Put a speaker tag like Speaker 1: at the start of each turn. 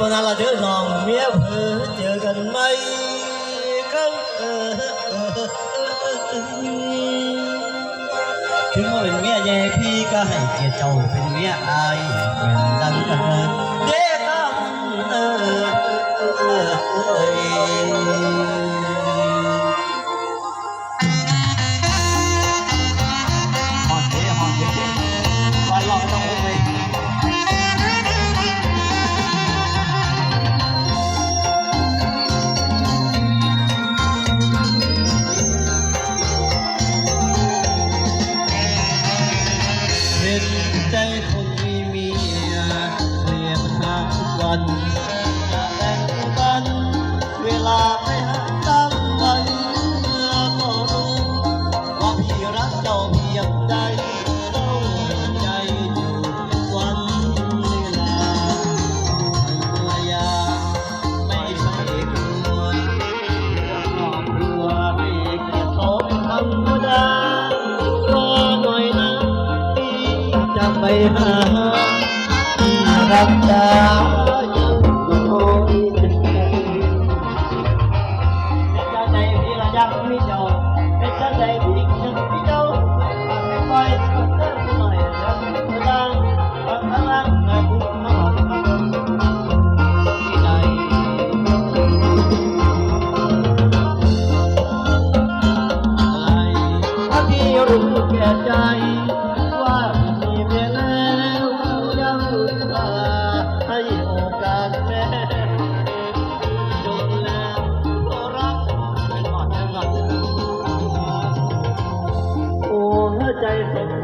Speaker 1: บนนั้นละเด้อน้องเมียเพอเจอกันไหมกันเออเออเออเออถึงว่าเป็นเมียแย่พี่ก็ให้เกียรติเจ้าเป็นเมียอายเป็นดังกันเด้ต้องเออเออเออ จ็บร้อใจอยู่วันเวลาภรรยาไม่ใช่กลัเรื่องครอบครัวไม่กระทบธรรมดรอหน่อยนะที่จะไปหาที่รักษาอยู่โอยเป็นใจใจพี่ระยะไม่จบ ที่รู้แก่ใจ ว่ามีเมียแล้วยังอุตส่าห์ให้โอกาสแม่จนแล้วก็รักก่อนก่อนหัวใจสง